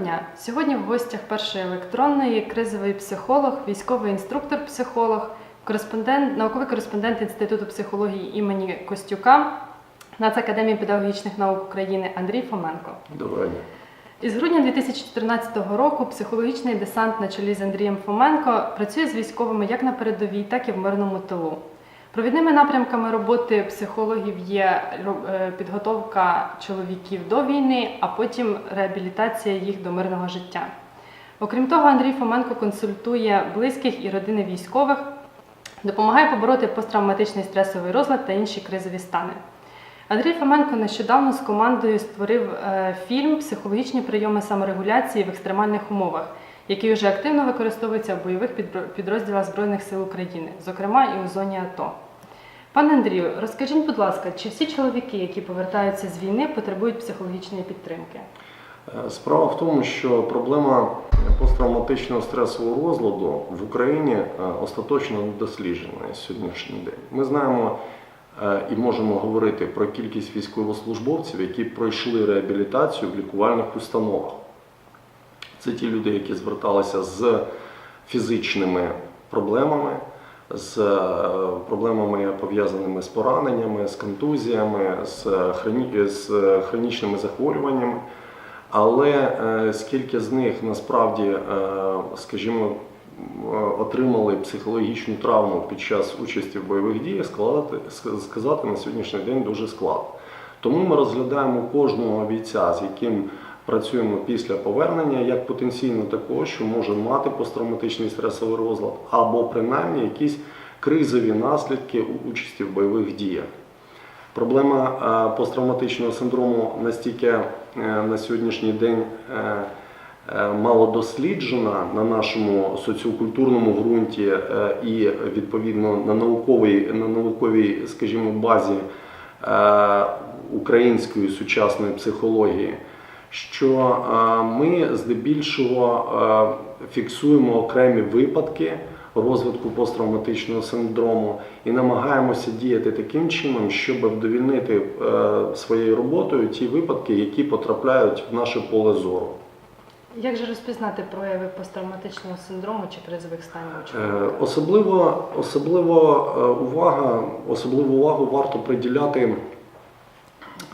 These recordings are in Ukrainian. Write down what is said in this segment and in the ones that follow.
дня! Сьогодні в гостях першої електронної кризовий психолог, військовий інструктор-психолог, кореспондент, науковий кореспондент Інституту психології імені Костюка Нацакадемії педагогічних наук України Андрій Фоменко. Доброго дня. Із грудня 2014 року психологічний десант на чолі з Андрієм Фоменко працює з військовими як на передовій, так і в мирному тилу. Провідними напрямками роботи психологів є е, підготовка чоловіків до війни, а потім реабілітація їх до мирного життя. Окрім того, Андрій Фоменко консультує близьких і родини військових, допомагає побороти посттравматичний стресовий розлад та інші кризові стани. Андрій Фоменко нещодавно з командою створив е, фільм Психологічні прийоми саморегуляції в екстремальних умовах, який вже активно використовується в бойових підрозділах Збройних сил України, зокрема і у зоні АТО. Пане Андрію, розкажіть, будь ласка, чи всі чоловіки, які повертаються з війни, потребують психологічної підтримки? Е, Справа в тому, що проблема посттравматичного стресового розладу в Україні е, остаточно досліджена на сьогоднішній день. Ми знаємо е, і можемо говорити про кількість військовослужбовців, які пройшли реабілітацію в лікувальних установах. Це ті люди, які зверталися з фізичними проблемами, з е, проблемами пов'язаними з пораненнями, з контузіями, з, хроні... з хронічними захворюваннями. Але е, скільки з них насправді, е, скажімо, е, отримали психологічну травму під час участі в бойових діях, сказати, сказати на сьогоднішній день дуже складно. Тому ми розглядаємо кожного бійця, з яким працюємо після повернення, як потенційно такого, що може мати посттравматичний стресовий розлад, або принаймні якісь кризові наслідки у участі в бойових діях. Проблема е, посттравматичного синдрому настільки е, на сьогоднішній день е, мало досліджена на нашому соціокультурному ґрунті і відповідно на науковій, на науковій, скажімо, базі української сучасної психології, що е, ми здебільшого е, фіксуємо окремі випадки розвитку посттравматичного синдрому і намагаємося діяти таким чином, щоб вдовільнити е, своєю роботою ті випадки, які потрапляють в наше поле зору. Як же розпізнати прояви посттравматичного синдрому чи кризових станів? Особливо, особливо увага, особливу увагу варто приділяти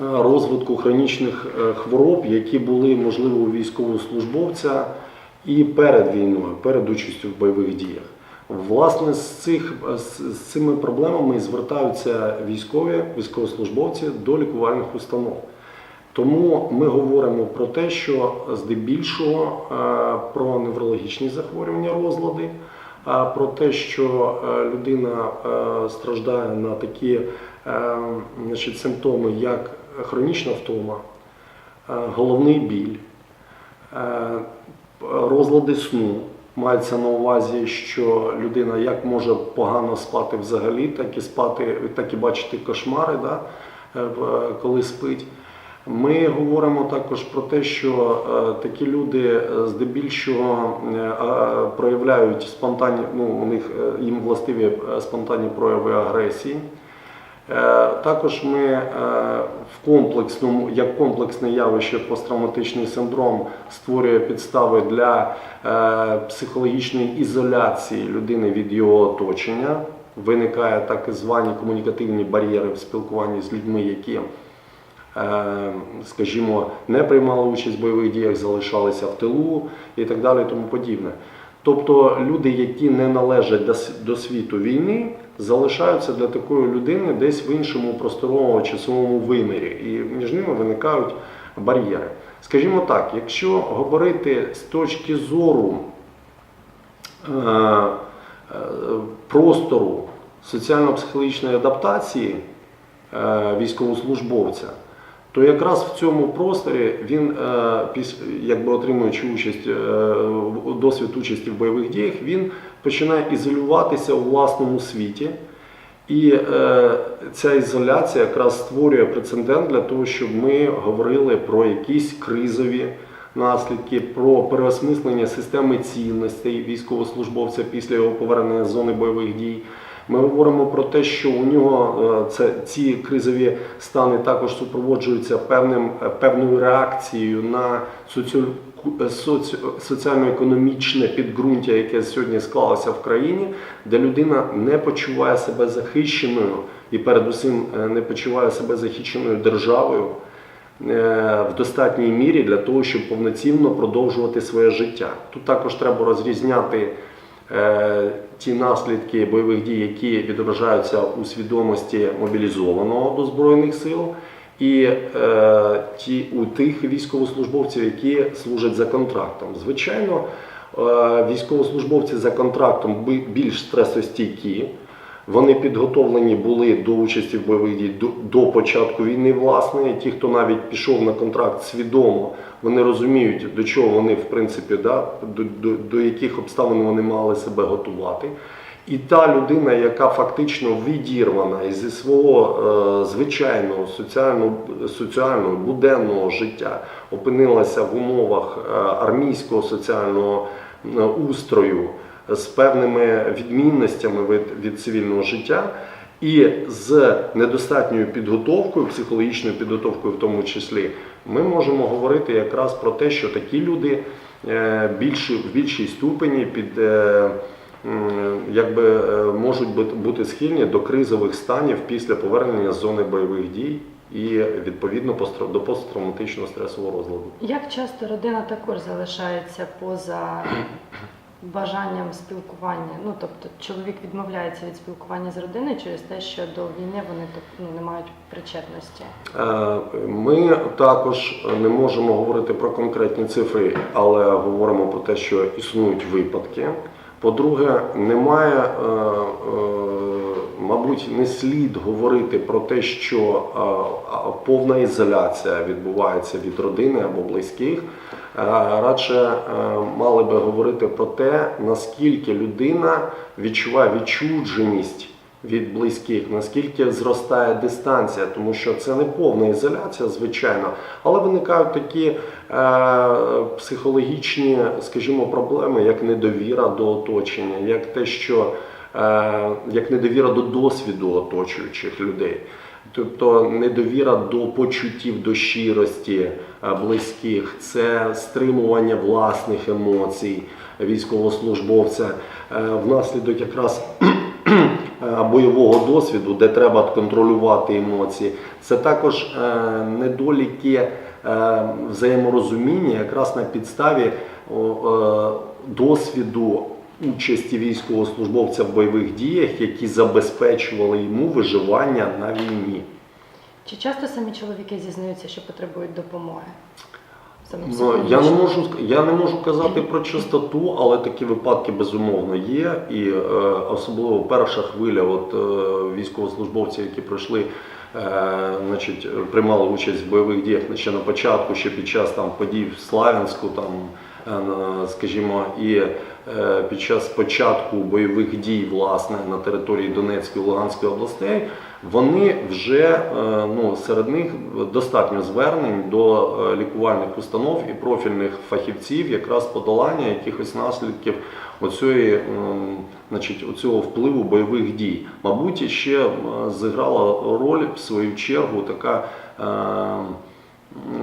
розвитку хронічних е, хвороб, які були можливо у військовослужбовця і перед війною, перед участю в бойових діях. Власне, з, цих, з цими проблемами звертаються військові, військовослужбовці до лікувальних установ. Тому ми говоримо про те, що здебільшого е, про неврологічні захворювання, розлади, про те, що е, людина е, страждає на такі е, значить, симптоми, як хронічна втома, е, головний біль, е, розлади сну. Мається на увазі, що людина як може погано спати взагалі, так і спати, так і бачити кошмари, да, е, коли спить. Ми говоримо також про те, що такі люди здебільшого проявляють спонтанні, ну, у них їм властиві спонтанні прояви агресії. Е, Також ми е, в комплексному, як комплексне явище посттравматичний синдром створює підстави для е, психологічної ізоляції людини від його оточення. Виникає так звані комунікативні бар'єри в спілкуванні з людьми, які скажімо, не приймали участь в бойових діях, залишалися в тилу і так далі, тому подібне. Тобто люди, які не належать до світу війни, залишаються для такої людини десь в іншому просторовому часовому вимірі, і між ними виникають бар'єри. Скажімо так, якщо говорити з точки зору е, е, простору соціально-психологічної адаптації е, військовослужбовця, то якраз в цьому просторі він, якби отримуючи участь, досвід участі в бойових діях, він починає ізолюватися у власному світі. І е, ця ізоляція якраз створює прецедент для того, щоб ми говорили про якісь кризові наслідки, про переосмислення системи цінностей військовослужбовця після його повернення з зони бойових дій. Ми говоримо про те, що у нього е, це ці кризові стани також супроводжуються певним е, певною реакцією на соціо, е, соці, соціально-економічне підґрунтя, яке сьогодні склалося в країні, де людина не почуває себе захищеною і передусім е, не почуває себе захищеною державою в достатній мірі для того, щоб повноцінно продовжувати своє життя. Тут також треба розрізняти ті наслідки бойових дій, які відображаються у свідомості мобілізованого до збройних сил, і е, ті у тих військовослужбовців, які служать за контрактом. Звичайно, е, військовослужбовці за контрактом більш стресостійкі. Вони підготовлені були до участі в бойових дій до, до початку війни. Власне, ті, хто навіть пішов на контракт свідомо, вони розуміють, до чого вони, в принципі, да, до, до, до яких обставин вони мали себе готувати. І та людина, яка фактично відірвана зі свого е, звичайного соціального, соціального буденного життя, опинилася в умовах е, армійського соціального е, устрою з певними відмінностями від, від цивільного життя. І з недостатньою підготовкою, психологічною підготовкою в тому числі, ми можемо говорити якраз про те, що такі люди е, більші, в більшій ступені під, е, якби, е, можуть бути- схильні до кризових станів після повернення з зони бойових дій і відповідно до посттравматичного стресового розладу. Як часто родина також залишається поза бажанням спілкування? Ну тобто чоловік відмовляється від спілкування з родиною через те, що до війни вони ну, не мають причетності. Е, Ми також не можемо говорити про конкретні цифри, але говоримо про те, що існують випадки. По-друге, немає, е, е, мабуть, не слід говорити про те, що повна ізоляція відбувається від родини або близьких. Е, Радше е, мали би говорити про те, наскільки людина відчуває відчудженість від близьких, наскільки зростає дистанція, тому що це не повна ізоляція, звичайно, але виникають такі е, психологічні, скажімо, проблеми, як недовіра до оточення, як те, що е, як недовіра до досвіду оточуючих людей. Тобто недовіра до почуттів, до щирості е, близьких, це стримування власних емоцій військовослужбовця е, внаслідок якраз е, бойового досвіду, де треба контролювати емоції. Це також недоліки взаєморозуміння якраз на підставі досвіду участі військовослужбовця в бойових діях, які забезпечували йому виживання на війні. Чи часто самі чоловіки зізнаються, що потребують допомоги? Ну, я не можу я не можу казати про частоту, але такі випадки безумовно є. І е, особливо перша хвиля, от е, військовослужбовців, які пройшли, е, значить, приймали участь в бойових діях ще на початку, ще під час там подій в Славянську, там, скажімо, і е, під час початку бойових дій власне на території Донецької і Луганської областей. Вони вже е, ну, серед них достатньо звернень до е, лікувальних установ і профільних фахівців, якраз подолання якихось наслідків оцієї, значить, оцього впливу бойових дій. Мабуть, ще е, зіграла роль в свою чергу така.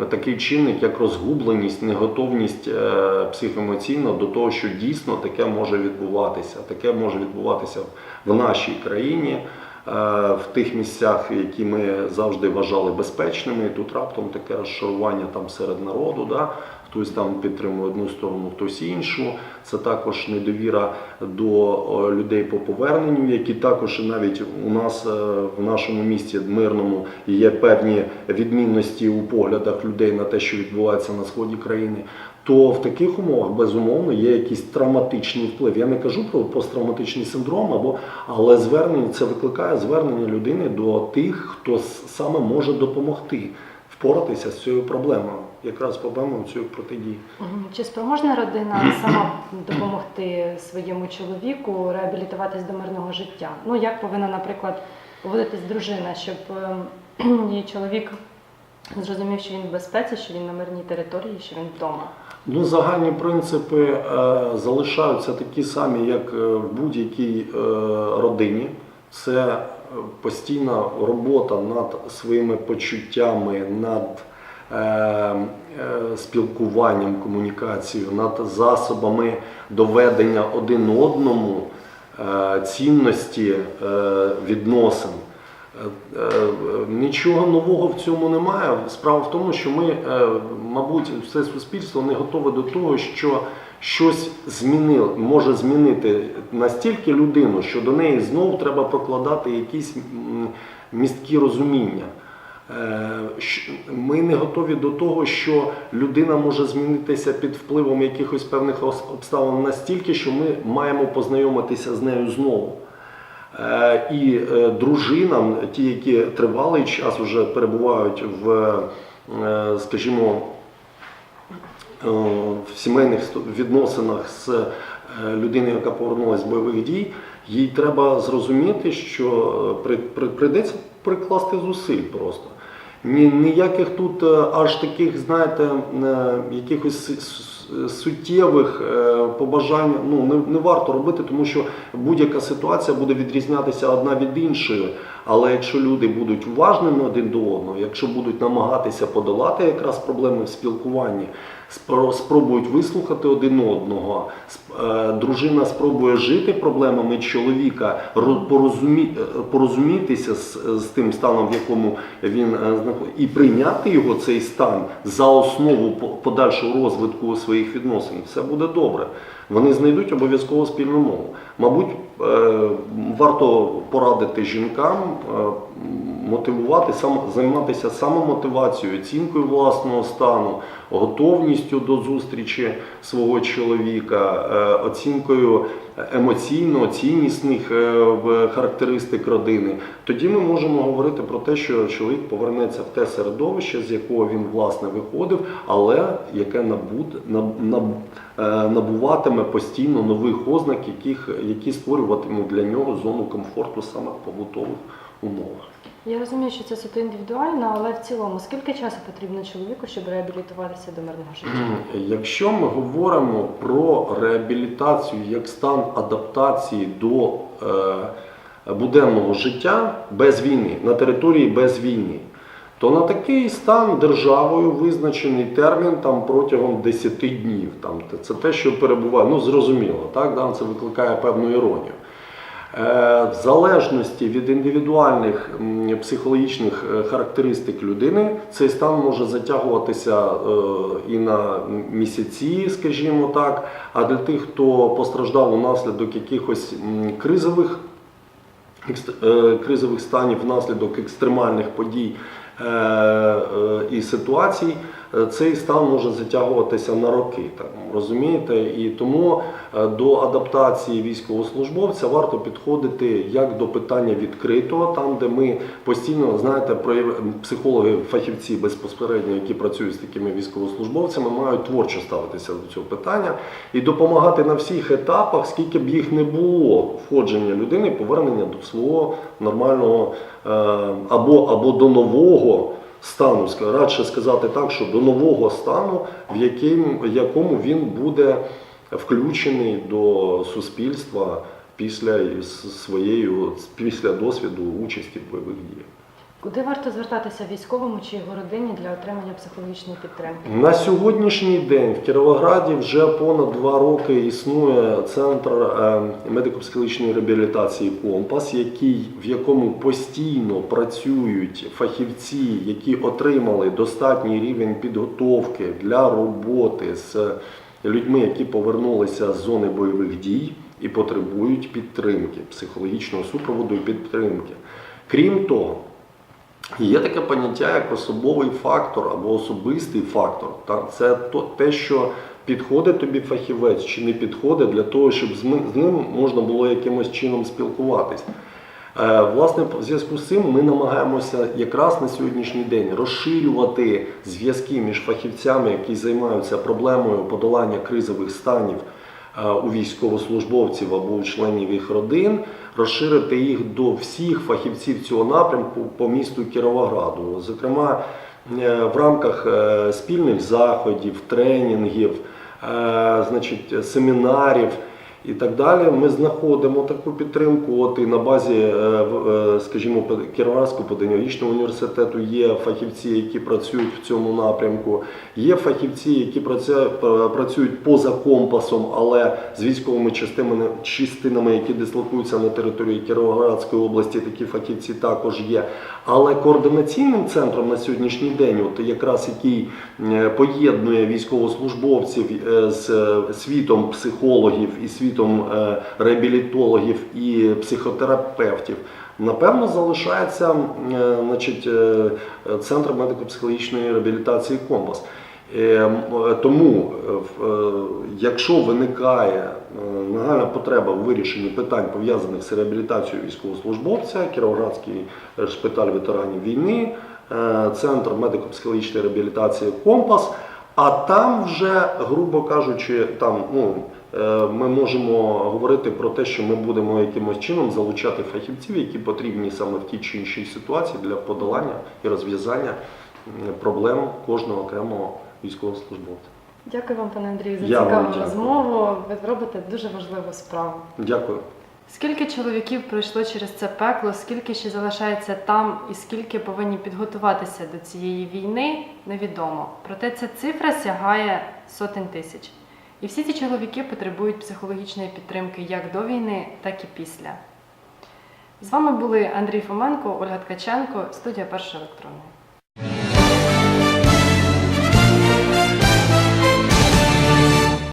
Такий чинник, як розгубленість, неготовність е, психоемоційно до того, що дійсно таке може відбуватися. Таке може відбуватися в нашій країні, в тих місцях, які ми завжди вважали безпечними. І тут раптом таке розшарування там серед народу. Да? Хтось там підтримує одну сторону, хтось іншу. Це також недовіра до е, людей по поверненню, які також навіть у нас е, в нашому місті мирному є певні відмінності у поглядах людей на те, що відбувається на сході країни. То в таких умовах безумовно є якийсь травматичний вплив. Я не кажу про посттравматичний синдром, або але звернення це викликає звернення людини до тих, хто саме може допомогти впоратися з цією проблемою, якраз проблемою цієї протидії. Чи спроможна родина сама допомогти своєму чоловіку реабілітуватись до мирного життя? Ну як повинна, наприклад, поводитись дружина, щоб ем, її чоловік зрозумів, що він в безпеці, що він на мирній території, що він вдома? Ну, загальні принципи е, залишаються такі самі, як е, в будь-якій е, родині. це е, постійна робота над своїми почуттями, над е, е, спілкуванням, комунікацією, над засобами доведення один одному е, цінності е, відносин. Е, е, Нічого нового в цьому немає. Справа в тому, що ми, е, мабуть, все суспільство не готове до того, що щось змінило, може змінити настільки людину, що до неї знову треба прокладати якісь місткі розуміння. Ми не готові до того, що людина може змінитися під впливом якихось певних обставин настільки, що ми маємо познайомитися з нею знову. Е, І е, дружинам, ті, які тривалий час вже перебувають в, е, скажімо, в сімейних відносинах з людиною, яка повернулася з бойових дій, їй треба зрозуміти, що при- при- прийдеться прикласти зусиль просто. Ні, ніяких тут е, аж таких, знаєте, е, якихось суттєвих е, побажань ну, не, не варто робити, тому що будь-яка ситуація буде відрізнятися одна від іншої. Але якщо люди будуть уважними один до одного, якщо будуть намагатися подолати якраз проблеми в спілкуванні, спробують вислухати один одного, е, дружина спробує жити проблемами чоловіка, ро- порозумі, е, порозумітися з, з тим станом, в якому він е, знаходиться, і прийняти його цей стан за основу по- подальшого розвитку своїх відносин, все буде добре. Вони знайдуть обов'язково спільну мову. Мабуть, е, варто порадити жінкам е, мотивувати займатися самомотивацією, оцінкою власного стану, готовністю до зустрічі свого чоловіка, е, оцінкою емоційно ціннісних е, характеристик родини. Тоді ми можемо говорити про те, що чоловік повернеться в те середовище, з якого він власне виходив, але яке е, набуватиме постійно нових ознак, яких, які створюватимуть для нього зону комфорту саме побутових умовах. Я розумію, що це суто індивідуально, але в цілому, скільки часу потрібно чоловіку, щоб реабілітуватися до мирного життя? Якщо ми говоримо про реабілітацію як стан адаптації до е, буденного життя без війни, на території без війни, то на такий стан державою визначений термін там протягом 10 днів. Там, це те, що перебуває, ну зрозуміло, так, це викликає певну іронію. Е, В залежності від індивідуальних психологічних е, характеристик людини цей стан може затягуватися е, і на місяці, скажімо так. А для тих, хто постраждав унаслідок якихось кризових кризових станів внаслідок екстремальних подій і ситуацій, е, цей стан може затягуватися на роки. Так, розумієте? І тому е, до адаптації військовослужбовця варто підходити як до питання відкритого, там, де ми постійно, знаєте, психологи, фахівці безпосередньо, які працюють з такими військовослужбовцями, мають творчо ставитися до цього питання і допомагати на всіх етапах, скільки б їх не було входження людини, повернення до свого нормального е, або, або до нового стану, радше сказати так, що до нового стану, в яким, якому він буде включений до суспільства після своєї після досвіду участі в бойових діях. Куди варто звертатися військовому чи його родині для отримання психологічної підтримки? На сьогоднішній день в Кіровограді вже понад два роки існує центр е, медико-психологічної реабілітації Компас, який, в якому постійно працюють фахівці, які отримали достатній рівень підготовки для роботи з людьми, які повернулися з зони бойових дій і потребують підтримки, психологічного супроводу і підтримки. Крім того, Є таке поняття як особовий фактор або особистий фактор. Це те, що підходить тобі фахівець чи не підходить для того, щоб з ним можна було якимось чином спілкуватись. Е, Власне, в зв'язку з цим ми намагаємося якраз на сьогоднішній день розширювати зв'язки між фахівцями, які займаються проблемою подолання кризових станів у військовослужбовців або у членів їх родин, розширити їх до всіх фахівців цього напрямку по місту Кіровограду. Зокрема, е, в рамках е, спільних заходів, тренінгів, е, значить, семінарів. І так далі. Ми знаходимо таку підтримку. От і на базі, е, е, скажімо, Кіровоградського педагогічного університету є фахівці, які працюють в цьому напрямку. Є фахівці, які працюють поза компасом, але з військовими частинами, частинами, які дислокуються на території Кіровоградської області, такі фахівці також є. Але координаційним центром на сьогоднішній день, от якраз який поєднує військовослужбовців е, з світом психологів і світом е, реабілітологів і психотерапевтів. Напевно, залишається е, значить, е, центр медико-психологічної реабілітації Компас. Тому, в- якщо виникає нагальна потреба у вирішенні питань пов'язаних з реабілітацією військовослужбовця, Кіровоградський шпиталь ветеранів війни, центр медико-психологічної реабілітації Компас. А там вже, грубо кажучи, там ну. Е, Ми можемо говорити про те, що ми будемо якимось чином залучати фахівців, які потрібні саме в тій чи іншій ситуації для подолання і розв'язання проблем кожного окремого військовослужбовця. Дякую вам, пане Андрію, за Я цікаву дякую. розмову. Ви робите дуже важливу справу. Дякую. Скільки чоловіків пройшло через це пекло, скільки ще залишається там, і скільки повинні підготуватися до цієї війни, невідомо. Проте ця цифра сягає сотень тисяч. І всі ці чоловіки потребують психологічної підтримки як до війни, так і після. З вами були Андрій Фоменко, Ольга Ткаченко, студія Першої електронної.